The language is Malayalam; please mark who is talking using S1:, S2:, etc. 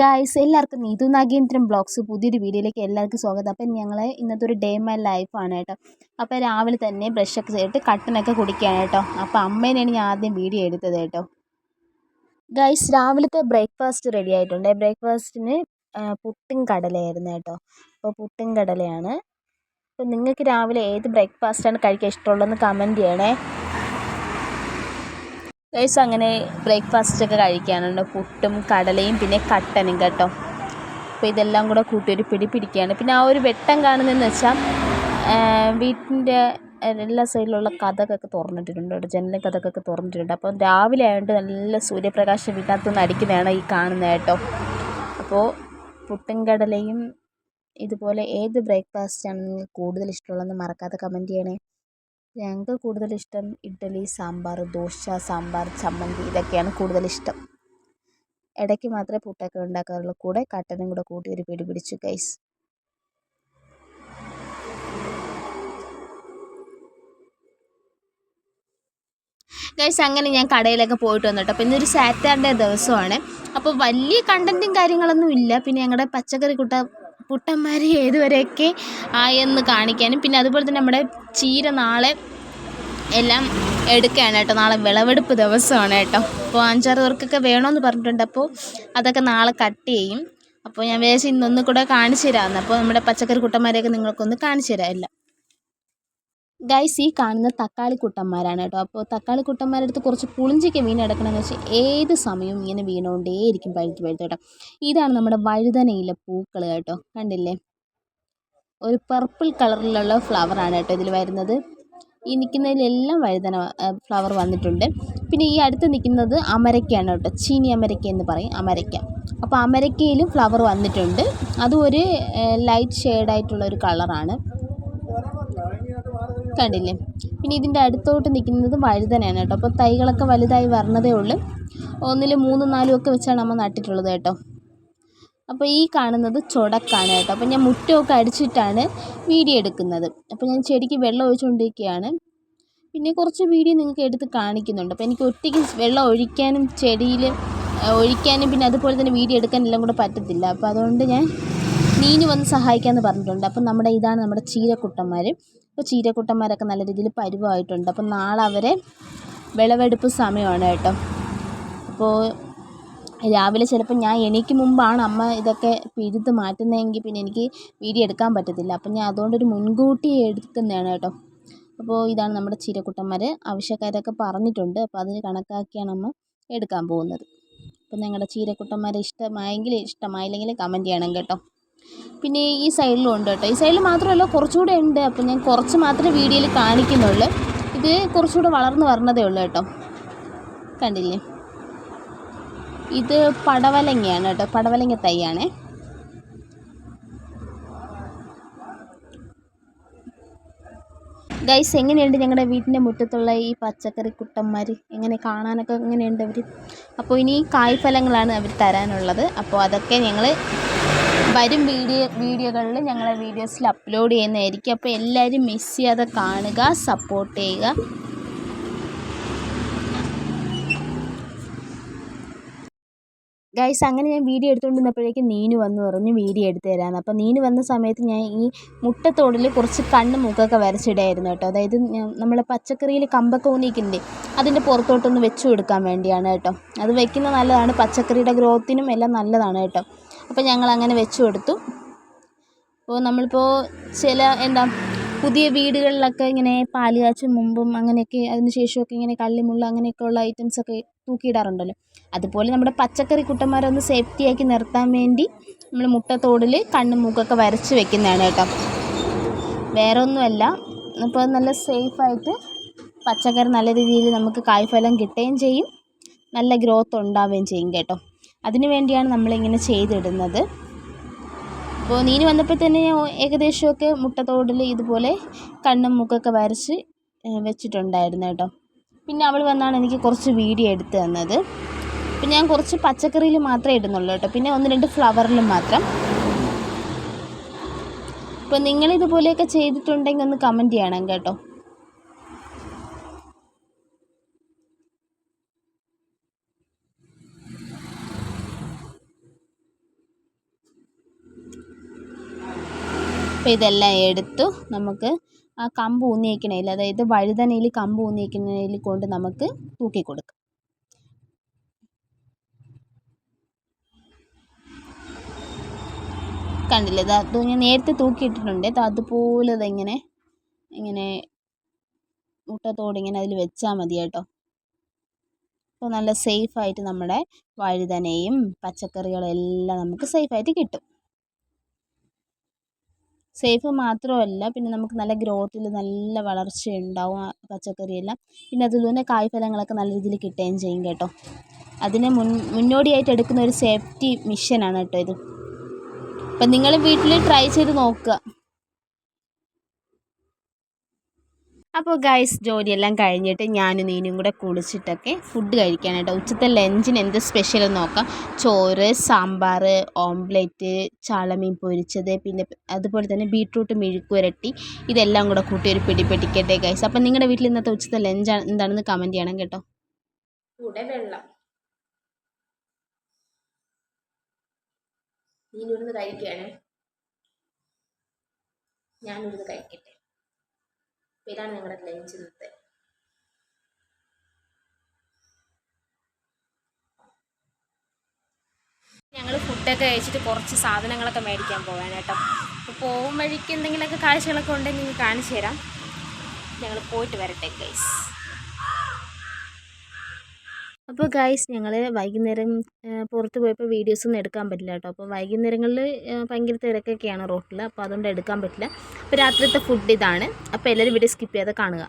S1: ഗായ്സ് എല്ലാവർക്കും നീതു നാഗേന്ദ്രൻ ബ്ലോഗ്സ് പുതിയൊരു വീഡിയോയിലേക്ക് എല്ലാവർക്കും സ്വാഗതം. അപ്പം ഞങ്ങൾ ഇന്നത്തെ ഒരു ഡേ മൈ ലൈഫാണ് കേട്ടോ. അപ്പോൾ രാവിലെ തന്നെ ബ്രഷൊക്കെ ചെയ്തിട്ട് കട്ടനൊക്കെ കുടിക്കുകയാണ് കേട്ടോ. അപ്പോൾ അമ്മേനെയാണ് ഞാൻ ആദ്യം വീഡിയോ എടുത്തത് കേട്ടോ. ഗായ്സ് രാവിലത്തെ ബ്രേക്ക്ഫാസ്റ്റ് റെഡി ആയിട്ടുണ്ട്. ബ്രേക്ക്ഫാസ്റ്റിന് പുട്ടും കടലയായിരുന്നു കേട്ടോ. അപ്പോൾ പുട്ടും കടലയാണ്. അപ്പോൾ നിങ്ങൾക്ക് രാവിലെ ഏത് ബ്രേക്ക്ഫാസ്റ്റാണ് കഴിക്കാൻ ഇഷ്ടമുള്ളതെന്ന് കമന്റ് ചെയ്യണേ. ഗൈസ് അങ്ങനെ ബ്രേക്ക്ഫാസ്റ്റ് ഒക്കെ കഴിക്കാനുണ്ട്. പുട്ടും കടലയും പിന്നെ കട്ടനും കേട്ടോ. അപ്പോൾ ഇതെല്ലാം കൂടെ കൂട്ടി ഒരു പിടി പിടിക്കുകയാണ്. പിന്നെ ആ ഒരു വെട്ടം കാണുന്നതെന്ന് വെച്ചാൽ വീട്ടിന്റെ എല്ലാ സൈഡിലുള്ള കഥകൊക്കെ തുറന്നിട്ടിട്ടുണ്ട് കേട്ടോ. ജനലും കഥകൊക്കെ തുറന്നിട്ടുണ്ട്. അപ്പോൾ രാവിലെ ആയതുകൊണ്ട് നല്ല സൂര്യപ്രകാശം വീട്ടിനകത്തുനിന്ന് അടിക്കുന്നതാണ് ഈ കാണുന്നത് കേട്ടോ. അപ്പോൾ പുട്ടും കടലയും ഇതുപോലെ ഏത് ബ്രേക്ക്ഫാസ്റ്റാണ് നിങ്ങൾക്ക് കൂടുതൽ ഇഷ്ടമുള്ളതെന്ന് മറക്കാതെ കമന്റ് ചെയ്യണേ. ഞങ്ങൾക്ക് കൂടുതൽ ഇഷ്ടം ഇഡ്ഡലി സാമ്പാർ ദോശ സാമ്പാർ ചമ്മന്തി ഇതൊക്കെയാണ് കൂടുതൽ ഇഷ്ടം ഇടയ്ക്ക് മാത്രമേ പുട്ടൊക്കെ ഉണ്ടാക്കാറുള്ളൂ. കൂടെ കട്ടനും കൂടെ കൂട്ടി ഒരു പിടി പിടിച്ചു ഗൈസ് ഗൈസ് അങ്ങനെ ഞാൻ കടയിലൊക്കെ പോയിട്ട് വന്നിട്ട് അപ്പോൾ ഇന്നൊരു സാറ്റർഡേ ദിവസമാണ്. അപ്പോൾ വലിയ കണ്ടന്റും കാര്യങ്ങളൊന്നും ഇല്ല. പിന്നെ ഞങ്ങളുടെ പച്ചക്കറി കുട്ട പുട്ടന്മാർ ഏതുവരെയൊക്കെ ആയെന്ന് കാണിക്കാനും. പിന്നെ അതുപോലെ തന്നെ നമ്മുടെ ചീര നാളെ എല്ലാം എടുക്കുകയാണ് കേട്ടോ. നാളെ വിളവെടുപ്പ് ദിവസമാണ് കേട്ടോ. അപ്പോൾ അഞ്ചാറ് പേർക്കൊക്കെ വേണമെന്ന് പറഞ്ഞിട്ടുണ്ട്. അപ്പോൾ അതൊക്കെ നാളെ കട്ട് ചെയ്യും. അപ്പോൾ ഞാൻ വിചാരിച്ചു ഇന്നൊന്നും കൂടെ കാണിച്ചു തരാമെന്ന്. അപ്പോൾ നമ്മുടെ പച്ചക്കറി കുട്ടന്മാരെയൊക്കെ നിങ്ങൾക്കൊന്ന് കാണിച്ചു തരാം എല്ലാം. ഗൈസ് ഈ കാണുന്ന തക്കാളി കുട്ടന്മാരാണ് കേട്ടോ. അപ്പോൾ തക്കാളി കുട്ടന്മാരുടെ അടുത്ത് കുറച്ച് പുളിഞ്ചിക്ക് മീൻ കിടക്കണമെന്ന് വെച്ചാൽ ഏത് സമയവും ഇങ്ങനെ വീണുകൊണ്ടേയിരിക്കും പഴുത്ത് പഴുത്ത് കേട്ടോ. ഇതാണ് നമ്മുടെ വഴുതനയിലെ പൂക്കൾ കേട്ടോ. കണ്ടില്ലേ? ഒരു പർപ്പിൾ കളറിലുള്ള ഫ്ലവറാണ് കേട്ടോ ഇതിൽ വരുന്നത്. ഈ നിൽക്കുന്നതിലെല്ലാം വഴുതന ഫ്ലവർ വന്നിട്ടുണ്ട്. പിന്നെ ഈ അടുത്ത് നിൽക്കുന്നത് അമരക്കയാണ് കേട്ടോ. ചീനി അമരക്ക എന്ന് പറയും അമരക്ക. അപ്പോൾ അമരക്കയിലും ഫ്ലവർ വന്നിട്ടുണ്ട്. അതും ഒരു ലൈറ്റ് ഷെയ്ഡായിട്ടുള്ള ഒരു കളറാണ് കണ്ടില്ലേ? പിന്നെ ഇതിന്റെ അടുത്തോട്ട് നിൽക്കുന്നത് വഴുതനയാണ് കേട്ടോ. അപ്പോൾ തൈകളൊക്കെ വലുതായി വരണതേ ഉള്ളൂ. ഒന്നിൽ മൂന്നും നാലും ഒക്കെ വെച്ചാണ് നമ്മൾ നട്ടിട്ടുള്ളത് കേട്ടോ. അപ്പോൾ ഈ കാണുന്നത് ചുടക്കാണ് കേട്ടോ. അപ്പോൾ ഞാൻ മുറ്റമൊക്കെ അടിച്ചിട്ടാണ് വീഡിയോ എടുക്കുന്നത്. അപ്പോൾ ഞാൻ ചെടിക്ക് വെള്ളം ഒഴിച്ചുകൊണ്ടിരിക്കുകയാണ്. പിന്നെ കുറച്ച് വീഡിയോ നിങ്ങൾക്ക് എടുത്ത് കാണിക്കുന്നുണ്ട്. അപ്പോൾ എനിക്ക് ഒറ്റയ്ക്ക് വെള്ളം ഒഴിക്കാനും ചെടിയിൽ ഒഴിക്കാനും പിന്നെ അതുപോലെ തന്നെ വീഡിയോ എടുക്കാനും എല്ലാം കൂടെ പറ്റത്തില്ല. അപ്പോൾ അതുകൊണ്ട് ഞാൻ നീനു വന്ന് സഹായിക്കാമെന്ന് പറഞ്ഞിട്ടുണ്ട്. അപ്പം നമ്മുടെ ഇതാണ് നമ്മുടെ ചീരക്കുട്ടന്മാർ അപ്പോൾ ചീരക്കുട്ടന്മാരൊക്കെ നല്ല രീതിയിൽ പരുവമായിട്ടുണ്ട് അപ്പോൾ നാളെ അവരെ വിളവെടുപ്പ് സമയമാണ് കേട്ടോ. അപ്പോൾ രാവിലെ ചിലപ്പോൾ ഞാൻ എനിക്ക് മുമ്പാണ് അമ്മ ഇതൊക്കെ പിഴുത് മാറ്റുന്നതെങ്കിൽ പിന്നെ എനിക്ക് വീഡിയോ എടുക്കാൻ പറ്റത്തില്ല. അപ്പം ഞാൻ അതുകൊണ്ടൊരു മുൻകൂട്ടി എടുക്കുന്നതാണ് കേട്ടോ. അപ്പോൾ ഇതാണ് നമ്മുടെ ചീരക്കുട്ടന്മാർ ആവശ്യക്കാരൊക്കെ പറഞ്ഞിട്ടുണ്ട്. അപ്പോൾ അതിന് കണക്കാക്കിയാണ് അമ്മ എടുക്കാൻ പോകുന്നത്. അപ്പോൾ ഞങ്ങളുടെ ചീരക്കുട്ടന്മാരെ ഇഷ്ടമായെങ്കിൽ ഇഷ്ടമായില്ലെങ്കിൽ കമന്റ് ചെയ്യണം കേട്ടോ. പിന്നെ ഈ സൈഡിലും ഉണ്ട് കേട്ടോ. ഈ സൈഡിൽ മാത്രമല്ല കുറച്ചുകൂടെ ഉണ്ട്. അപ്പോൾ ഞാൻ കുറച്ച് മാത്രമേ വീഡിയോയിൽ കാണിക്കുന്നുള്ളൂ. ഇത് കുറച്ചുകൂടെ വളർന്നു വരണതേ ഉള്ളൂ കേട്ടോ. കണ്ടില്ലേ? ഇത് പടവലങ്ങയാണ് കേട്ടോ. പടവലങ്ങ തൈയാണേ. ഗൈസ് എങ്ങനെയുണ്ട് ഞങ്ങളുടെ വീട്ടിന്റെ മുറ്റത്തുള്ള ഈ പച്ചക്കറി കുട്ടന്മാർ എങ്ങനെ കാണാനൊക്കെ എങ്ങനെയുണ്ട് അവർ അപ്പോൾ ഇനി കായ്ഫലങ്ങളാണ് അവർ തരാനുള്ളത്. അപ്പോൾ അതൊക്കെ ഞങ്ങൾ വരും വീഡിയോ വീഡിയോകളിൽ ഞങ്ങളെ വീഡിയോസിൽ അപ്ലോഡ് ചെയ്യുന്നതായിരിക്കും. അപ്പോൾ എല്ലാവരും മിസ് ചെയ്യാതെ കാണുക സപ്പോർട്ട് ചെയ്യുക. ഗൈസ് അങ്ങനെ ഞാൻ വീഡിയോ എടുത്തുകൊണ്ടിരുന്നപ്പോഴേക്കും നീനു വന്ന് പറഞ്ഞു വീഡിയോ എടുത്തു തരാമെന്ന് അപ്പോൾ നീനു വന്ന സമയത്ത് ഞാൻ ഈ മുട്ടത്തോടിൽ കുറച്ച് കണ്ണ് മൂക്കൊക്കെ വരച്ചിടായിരുന്നു കേട്ടോ. അതായത് നമ്മൾ പച്ചക്കറിയിൽ കമ്പൊക്കെ ഊന്നിക്കുന്നുണ്ട് അതിന്റെ പുറത്തോട്ടൊന്ന് വെച്ചു കൊടുക്കാൻ വേണ്ടിയാണ് കേട്ടോ. അത് വെക്കുന്നത് നല്ലതാണ്. പച്ചക്കറിയുടെ ഗ്രോത്തിനും എല്ലാം നല്ലതാണ് കേട്ടോ. അപ്പോൾ ഞങ്ങൾ അങ്ങനെ വെച്ചു കൊടുത്തു. അപ്പോൾ നമ്മളിപ്പോൾ ചില എന്താ പുതിയ വീടുകളിലൊക്കെ ഇങ്ങനെ പാൽ കാച്ചും മുമ്പും അങ്ങനെയൊക്കെ അതിന് ശേഷമൊക്കെ ഇങ്ങനെ കള്ളിമുള്ള അങ്ങനെയൊക്കെ ഉള്ള ഐറ്റംസൊക്കെ തൂക്കിയിടാറുണ്ടല്ലോ. അതുപോലെ നമ്മുടെ പച്ചക്കറി കുട്ടന്മാരെ ഒന്ന് സേഫ്റ്റിയാക്കി നിർത്താൻ വേണ്ടി നമ്മൾ മുട്ടത്തോടിൽ കണ്ണും മൂക്കൊക്കെ വരച്ച് വെക്കുന്നതാണ് കേട്ടോ. വേറെ ഒന്നുമല്ല അപ്പോൾ നല്ല സേഫായിട്ട് പച്ചക്കറി നല്ല രീതിയിൽ നമുക്ക് കായ്ഫലം കിട്ടുകയും ചെയ്യും. നല്ല ഗ്രോത്ത് ഉണ്ടാവുകയും ചെയ്യും കേട്ടോ. അതിനു വേണ്ടിയാണ് നമ്മളിങ്ങനെ ചെയ്തിടുന്നത്. അപ്പോൾ നീന് വന്നപ്പോൾ തന്നെ ഏകദേശമൊക്കെ മുട്ടത്തോടിൽ ഇതുപോലെ കണ്ണും മുക്കൊക്കെ വരച്ച് വെച്ചിട്ടുണ്ടായിരുന്നു കേട്ടോ. പിന്നെ അവൾ വന്നാണ് എനിക്ക് കുറച്ച് വീഡിയോ എടുത്ത് തന്നത്. അപ്പം ഞാൻ കുറച്ച് പച്ചക്കറിയിൽ മാത്രമേ ഇടുന്നുള്ളൂ കേട്ടോ. പിന്നെ ഒന്ന് രണ്ട് ഫ്ലവറിലും മാത്രം. അപ്പോൾ നിങ്ങളിതുപോലെയൊക്കെ ചെയ്തിട്ടുണ്ടെങ്കിൽ ഒന്ന് കമന്റ് ചെയ്യണം കേട്ടോ. അപ്പോൾ ഇതെല്ലാം എടുത്തു നമുക്ക് ആ കമ്പ് ഊന്നിയേക്കണേൽ അതായത് വഴുതനയിൽ കമ്പ് ഊന്നിയേക്കണേൽ കൊണ്ട് നമുക്ക് തൂക്കി കൊടുക്കാം. കണ്ടില്ലേ? അത് ഞാൻ നേരത്തെ തൂക്കിയിട്ടിട്ടുണ്ട്. അതുപോലെ ഇതിങ്ങനെ ഇങ്ങനെ മുട്ടത്തോട് ഇങ്ങനെ അതിൽ വെച്ചാൽ മതി കേട്ടോ. അപ്പോൾ നല്ല സേഫായിട്ട് നമ്മുടെ വഴുതനയും പച്ചക്കറികളും എല്ലാം നമുക്ക് സേഫായിട്ട് കിട്ടും. സേഫ് മാത്രമല്ല പിന്നെ നമുക്ക് നല്ല ഗ്രോത്തിൽ നല്ല വളർച്ച ഉണ്ടാവും ആ പച്ചക്കറിയെല്ലാം. പിന്നെ അതിൽ തന്നെ കായ്ഫലങ്ങളൊക്കെ നല്ല രീതിയിൽ കിട്ടുകയും ചെയ്യും കേട്ടോ. അതിനെ മുൻ മുന്നോടിയായിട്ട് എടുക്കുന്ന ഒരു സേഫ്റ്റി മിഷനാണ് കേട്ടോ ഇത്. അപ്പം നിങ്ങൾ വീട്ടിൽ ട്രൈ ചെയ്ത് നോക്കുക. അപ്പോൾ ഗൈസ് ജോലിയെല്ലാം കഴിഞ്ഞിട്ട് ഞാനും നീനും കൂടെ കുളിച്ചിട്ടൊക്കെ ഫുഡ് കഴിക്കാനായിട്ട് ഉച്ചത്തെ ലഞ്ചിന് എന്ത് സ്പെഷ്യൽ നോക്കാം. ചോറ് സാമ്പാർ ഓംലെറ്റ് ചാളമീൻ പൊരിച്ചത് പിന്നെ അതുപോലെ തന്നെ ബീട്രൂട്ട് മെഴുക്കുരട്ടി ഇതെല്ലാം കൂടെ കൂട്ടി ഒരു പിടി പിടിക്കട്ടെ ഗൈസ് അപ്പം നിങ്ങളുടെ വീട്ടിൽ ഇന്നത്തെ ഉച്ചത്തെ ലഞ്ച് എന്താണെന്ന് കമന്റ് ചെയ്യണം കേട്ടോ. കൂടെ വെള്ളം. നീനൊരുന്ന് കഴിക്കുകയാണ് ഞാനൊന്ന് കഴിക്കട്ടെ. അപ്പോൾ ഇതാണ് ഞങ്ങളുടെ ലഞ്ച് ഇന്നത്തെ ഞങ്ങൾ ഫുഡൊക്കെ കഴിച്ചിട്ട് കുറച്ച് സാധനങ്ങളൊക്കെ മേടിക്കാൻ പോകാൻ കേട്ടോ. അപ്പോൾ പോകും വഴിക്ക് എന്തെങ്കിലുമൊക്കെ കാഴ്ചകളൊക്കെ ഉണ്ടെങ്കിൽ കാണിച്ചു തരാം. ഞങ്ങൾ പോയിട്ട് വരട്ടെ ഗൈസ് അപ്പോൾ ഗൈസ് ഞങ്ങൾ വൈകുന്നേരം പുറത്ത് പോയപ്പോൾ വീഡിയോസൊന്നും എടുക്കാൻ പറ്റില്ല കേട്ടോ. അപ്പോൾ വൈകുന്നേരങ്ങളിൽ ഭയങ്കര തിരക്കൊക്കെയാണ് റോട്ടിൽ അപ്പോൾ അതുകൊണ്ട് എടുക്കാൻ പറ്റില്ല. അപ്പോൾ രാത്രിത്തെ ഫുഡ് ഇതാണ്. അപ്പോൾ എല്ലാവരും വീഡിയോ സ്കിപ്പ് ചെയ്യാതെ കാണുക.